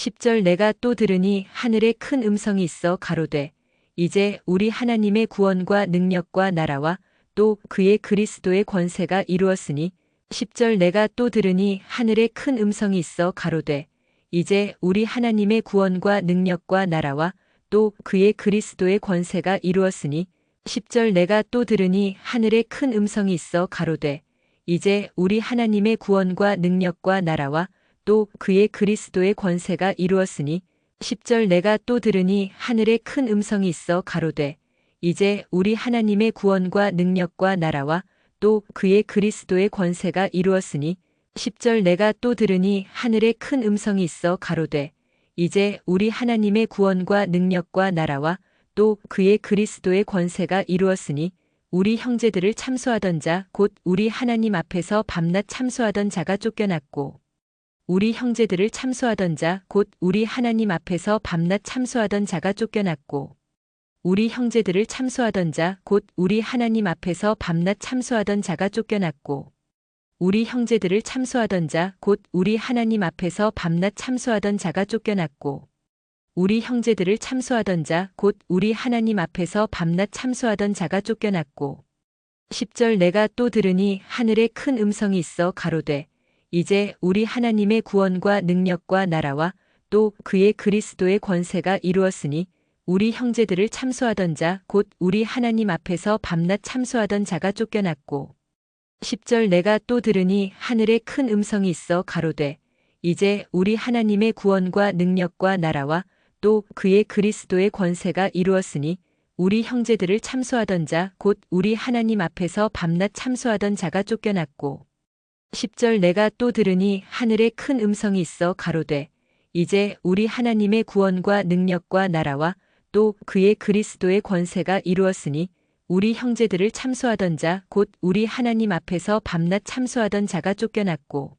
10절 내가 또 들으니 하늘에 큰 음성이 있어 가로되 이제 우리 하나님의 구원과 능력과 나라와 또 그의 그리스도의 권세가 이루었으니 10절 내가 또 들으니 하늘에 큰 음성이 있어 가로되 이제 우리 하나님의 구원과 능력과 나라와 또 그의 그리스도의 권세가 이루었으니 10절 내가 또 들으니 하늘에 큰 음성이 있어 가로되 이제 우리 하나님의 구원과 능력과 나라와 또 그의 그리스도의 권세가 이루었으니 10절 내가 또 들으니 하늘에 큰 음성이 있어 가로되 이제 우리 하나님의 구원과 능력과 나라와 또 그의 그리스도의 권세가 이루었으니 10절 내가 또 들으니 하늘에 큰 음성이 있어 가로되 이제 우리 하나님의 구원과 능력과 나라와 또 그의 그리스도의 권세가 이루었으니 우리 형제들을 참소하던 자 곧 우리 하나님 앞에서 밤낮 참소하던 자가 쫓겨났고 우리 형제들을 참소하던 자 곧 우리 하나님 앞에서 밤낮 참소하던 자가 쫓겨났고 우리 형제들을 참소하던 자 곧 우리 하나님 앞에서 밤낮 참소하던 자가 쫓겨났고 우리 형제들을 참소하던 자 곧 우리 하나님 앞에서 밤낮 참소하던 자가 쫓겨났고 우리 형제들을 참소하던 자 곧 우리 하나님 앞에서 밤낮 참소하던 자가 쫓겨났고 10절 내가 또 들으니 하늘에 큰 음성이 있어 가로되 이제 우리 하나님의 구원과 능력과 나라와 또 그의 그리스도의 권세가 이루었으니 우리 형제들을 참소하던 자 곧 우리 하나님 앞에서 밤낮 참소하던 자가 쫓겨났고 10절 내가 또 들으니 하늘에 큰 음성이 있어 가로되 이제 우리 하나님의 구원과 능력과 나라와 또 그의 그리스도의 권세가 이루었으니 우리 형제들을 참소하던 자 곧 우리 하나님 앞에서 밤낮 참소하던 자가 쫓겨났고 10절 내가 또 들으니 하늘에 큰 음성이 있어 가로되 이제 우리 하나님의 구원과 능력과 나라와 또 그의 그리스도의 권세가 이루었으니 우리 형제들을 참소하던 자 곧 우리 하나님 앞에서 밤낮 참소하던 자가 쫓겨났고